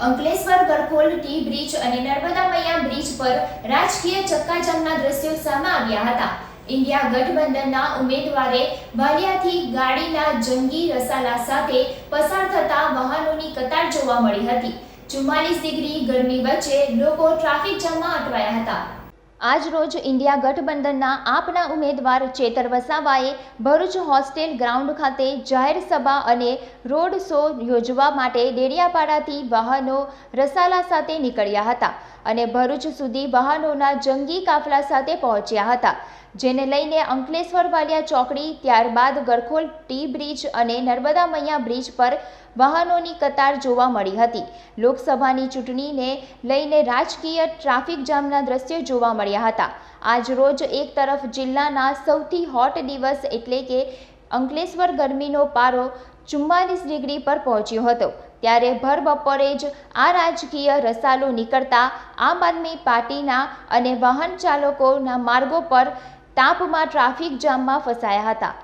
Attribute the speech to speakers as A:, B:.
A: Ankleshwar Garkhol T bridge અને નર્મદા મૈયા bridge પર રાજકીય ચક્કાજામના દ્રશ્યો સામે આવ્યા હતા. ઇન્ડિયા ગઠબંધનના ઉમેદવારે વાલિયાથી ગાડીના જંગી રસાલા સાથે પસાર થતા વાહનોની કતાર જોવા મળી હતી. ચુમ્માલીસ ડિગ્રી ગરમી વચ્ચે લોકો ટ્રાફિક જામમાં અટવાયા હતા. આજ રોજ ઇન્ડિયા ગઠબંધનના આપના ઉમેદવાર ચેતર વસાવાએ ભરૂચ હોસ્ટેલ ગ્રાઉન્ડ ખાતે જાહેર સભા અને રોડ શો યોજવા માટે ડેડિયાપાડાથી વાહનો રસાલા સાથે નીકળ્યા હતા. અને ભરૂચ સુધી વાહનોના જંગી કાફલા સાથે પહોંચ્યા હતા, જેને લઈને અંકલેશ્વર વાલિયા ચોકડી, ત્યારબાદ ગરખોલ ટી બ્રિજ અને નર્મદા મૈયા બ્રિજ પર વાહનોની કતાર જોવા મળી હતી. લોકસભાની ચૂંટણીને લઈને રાજકીય ટ્રાફિક જામના દ્રશ્યો જોવા મળ્યા હતા. આજ રોજ એક તરફ જિલ્લાના સૌથી હોટ દિવસ એટલે કે અંકલેશ્વર ગરમીનો પારો ચુમ્માલીસ ડિગ્રી પર પહોંચ્યો હતો. ત્યારે ભર બપોરે જ આ રાજકીય રસાલો નીકળતા આમ આદમી પાર્ટીના અને વાહન ચાલકોના માર્ગો પર તાપમાં ટ્રાફિક જામમાં ફસાયા હતા.